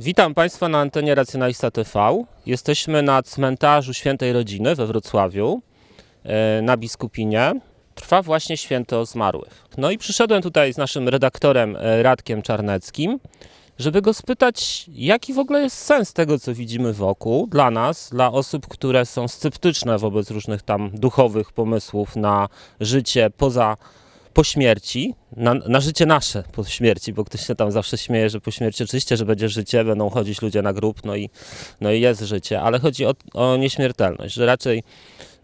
Witam Państwa na antenie Racjonalista TV. Jesteśmy na cmentarzu Świętej Rodziny we Wrocławiu, e, na Biskupinie. Trwa właśnie święto zmarłych. No i przyszedłem tutaj z naszym redaktorem e, Radkiem Czarneckim, żeby go spytać, jaki w ogóle jest sens tego, co widzimy wokół dla nas, dla osób, które są sceptyczne wobec różnych tam duchowych pomysłów na życie poza po śmierci, na, na życie nasze po śmierci, bo ktoś się tam zawsze śmieje, że po śmierci oczywiście, że będzie życie, będą chodzić ludzie na grób, no i, no i jest życie, ale chodzi o, o nieśmiertelność, że raczej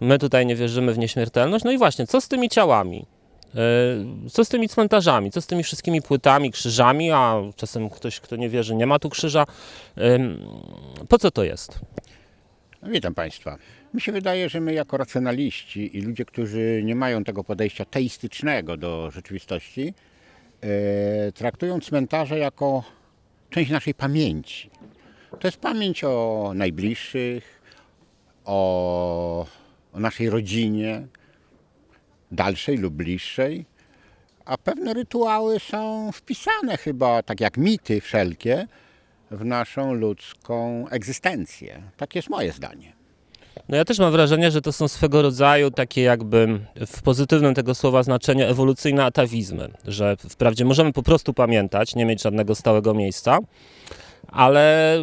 my tutaj nie wierzymy w nieśmiertelność. No i właśnie, co z tymi ciałami? Yy, Co z tymi cmentarzami? Co z tymi wszystkimi płytami, krzyżami? A czasem ktoś, kto nie wierzy, nie ma tu krzyża. Po co to jest? Witam Państwa. Mi się wydaje, że my jako racjonaliści i ludzie, którzy nie mają tego podejścia teistycznego do rzeczywistości, e, traktują cmentarze jako część naszej pamięci. To jest pamięć o najbliższych, o, o naszej rodzinie, dalszej lub bliższej, a pewne rytuały są wpisane chyba, tak jak mity wszelkie, w naszą ludzką egzystencję. Tak jest moje zdanie. No ja też mam wrażenie, że to są swego rodzaju takie jakby w pozytywnym tego słowa znaczeniu ewolucyjne atawizmy, że wprawdzie możemy po prostu pamiętać, nie mieć żadnego stałego miejsca, ale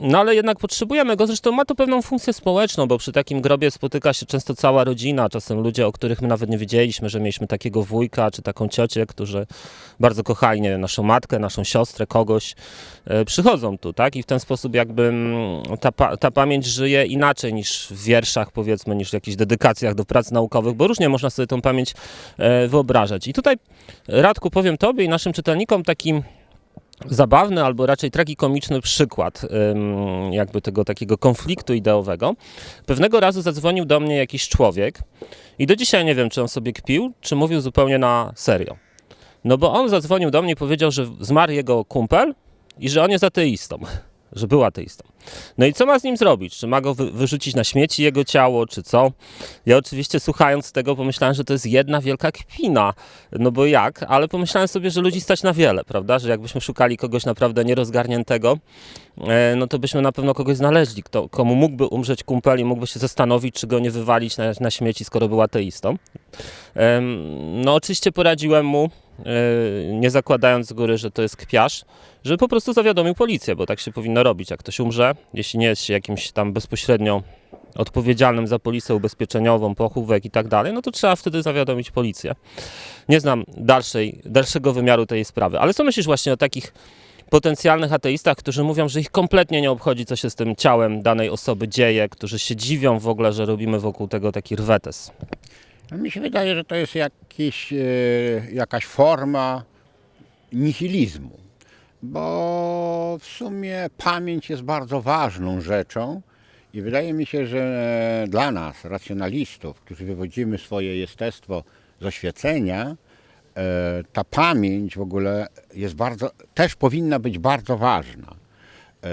no ale jednak potrzebujemy go. Zresztą ma to pewną funkcję społeczną, bo przy takim grobie spotyka się często cała rodzina, czasem ludzie, o których my nawet nie wiedzieliśmy, że mieliśmy takiego wujka czy taką ciocię, którzy bardzo kochali, nie wiem, naszą matkę, naszą siostrę, kogoś, e, przychodzą tu, tak? I w ten sposób jakby mm, ta, ta pamięć żyje inaczej niż w wierszach, powiedzmy, niż w jakichś dedykacjach do prac naukowych, bo różnie można sobie tą pamięć e, wyobrażać. I tutaj, Radku, powiem Tobie i naszym czytelnikom taki zabawny albo raczej tragikomiczny przykład jakby tego takiego konfliktu ideowego. Pewnego razu zadzwonił do mnie jakiś człowiek i do dzisiaj nie wiem, czy on sobie kpił, czy mówił zupełnie na serio. No bo on zadzwonił do mnie i powiedział, że zmarł jego kumpel i że on jest ateistą, że był ateistą. No i co ma z nim zrobić? Czy ma go wy- wyrzucić na śmieci jego ciało, czy co? Ja oczywiście słuchając tego pomyślałem, że to jest jedna wielka kpina. No bo jak? Ale pomyślałem sobie, że ludzi stać na wiele, prawda? Że jakbyśmy szukali kogoś naprawdę nierozgarniętego, e, no to byśmy na pewno kogoś znaleźli, kto, komu mógłby umrzeć kumpel i mógłby się zastanowić, czy go nie wywalić na, na śmieci, skoro był ateistą. No oczywiście poradziłem mu, nie zakładając z góry, że to jest kpiarz, że po prostu zawiadomił policję, bo tak się powinno robić. Jak ktoś umrze, jeśli nie jest się jakimś tam bezpośrednio odpowiedzialnym za polisę ubezpieczeniową, pochówek i tak dalej, no to trzeba wtedy zawiadomić policję. Nie znam dalszej, dalszego wymiaru tej sprawy. Ale co myślisz właśnie o takich potencjalnych ateistach, którzy mówią, że ich kompletnie nie obchodzi, co się z tym ciałem danej osoby dzieje, którzy się dziwią w ogóle, że robimy wokół tego taki rwetes? No, Mi się wydaje, że to jest jakiś, e, jakaś forma nihilizmu, bo w sumie pamięć jest bardzo ważną rzeczą i wydaje mi się, że dla nas, racjonalistów, którzy wywodzimy swoje jestestwo z oświecenia, e, ta pamięć w ogóle jest bardzo, też powinna być bardzo ważna. E,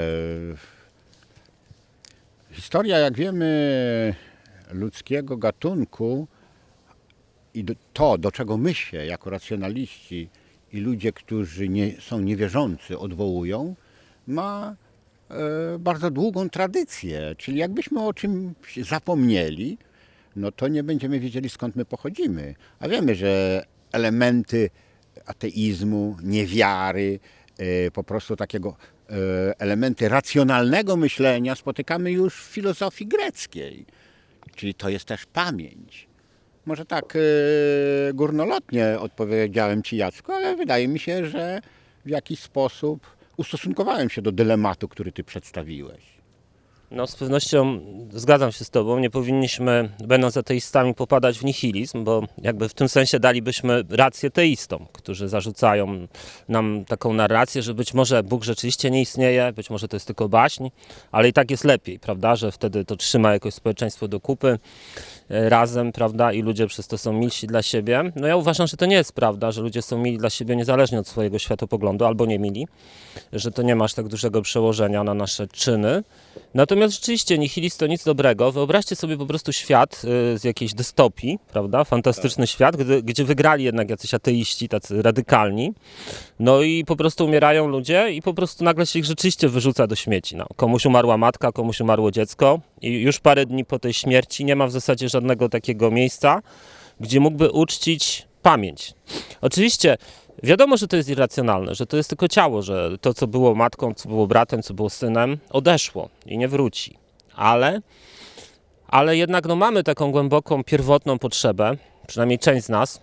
Historia, jak wiemy, ludzkiego gatunku i to, do czego my się jako racjonaliści i ludzie, którzy nie, są niewierzący, odwołują, ma e, bardzo długą tradycję. Czyli jakbyśmy o czymś zapomnieli, no to nie będziemy wiedzieli skąd my pochodzimy. A wiemy, że elementy ateizmu, niewiary, e, po prostu takiego e, elementy racjonalnego myślenia spotykamy już w filozofii greckiej. Czyli to jest też pamięć. Może tak e, górnolotnie odpowiedziałem Ci Jacku, ale wydaje mi się, że w jakiś sposób ustosunkowałem się do dylematu, który Ty przedstawiłeś. No z pewnością zgadzam się z Tobą, nie powinniśmy, będąc ateistami, popadać w nihilizm, bo jakby w tym sensie dalibyśmy rację teistom, którzy zarzucają nam taką narrację, że być może Bóg rzeczywiście nie istnieje, być może to jest tylko baśń, ale i tak jest lepiej, prawda, że wtedy to trzyma jakoś społeczeństwo do kupy. E, razem, prawda, i ludzie przez to są milsi dla siebie. No ja uważam, że to nie jest prawda, że ludzie są mili dla siebie niezależnie od swojego światopoglądu, albo nie mili, że to nie masz tak dużego przełożenia na nasze czyny. Natomiast rzeczywiście nihilizm to nic dobrego. Wyobraźcie sobie po prostu świat y, z jakiejś dystopii, prawda? Fantastyczny świat, gdy, gdzie wygrali jednak jacyś ateiści, tacy radykalni. No i po prostu umierają ludzie i po prostu nagle się ich rzeczywiście wyrzuca do śmieci. No, komuś umarła matka, komuś umarło dziecko i już parę dni po tej śmierci nie ma w zasadzie żadnego takiego miejsca, gdzie mógłby uczcić pamięć. Oczywiście wiadomo, że to jest irracjonalne, że to jest tylko ciało, że to, co było matką, co było bratem, co było synem, odeszło i nie wróci. Ale, ale jednak no, mamy taką głęboką, pierwotną potrzebę, przynajmniej część z nas,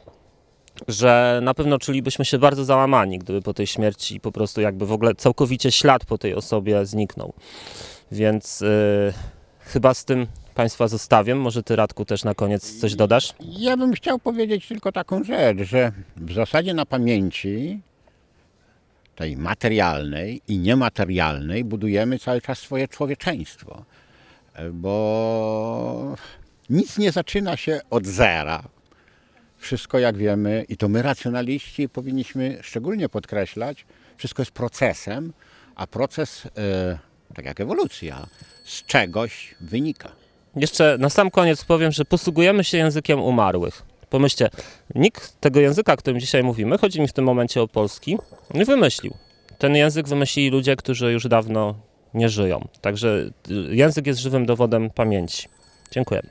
że na pewno czulibyśmy się bardzo załamani, gdyby po tej śmierci po prostu jakby w ogóle całkowicie ślad po tej osobie zniknął. Więc y, chyba z tym Państwa zostawiam. Może Ty, Radku, też na koniec coś dodasz? Ja bym chciał powiedzieć tylko taką rzecz, że w zasadzie na pamięci tej materialnej i niematerialnej budujemy cały czas swoje człowieczeństwo. Bo nic nie zaczyna się od zera. Wszystko, jak wiemy, i to my racjonaliści powinniśmy szczególnie podkreślać, wszystko jest procesem, a proces, e, tak jak ewolucja, z czegoś wynika. Jeszcze na sam koniec powiem, że posługujemy się językiem umarłych. Pomyślcie, nikt tego języka, którym dzisiaj mówimy, chodzi mi w tym momencie o polski, nie wymyślił. Ten język wymyślili ludzie, którzy już dawno nie żyją. Także y, język jest żywym dowodem pamięci. Dziękuję.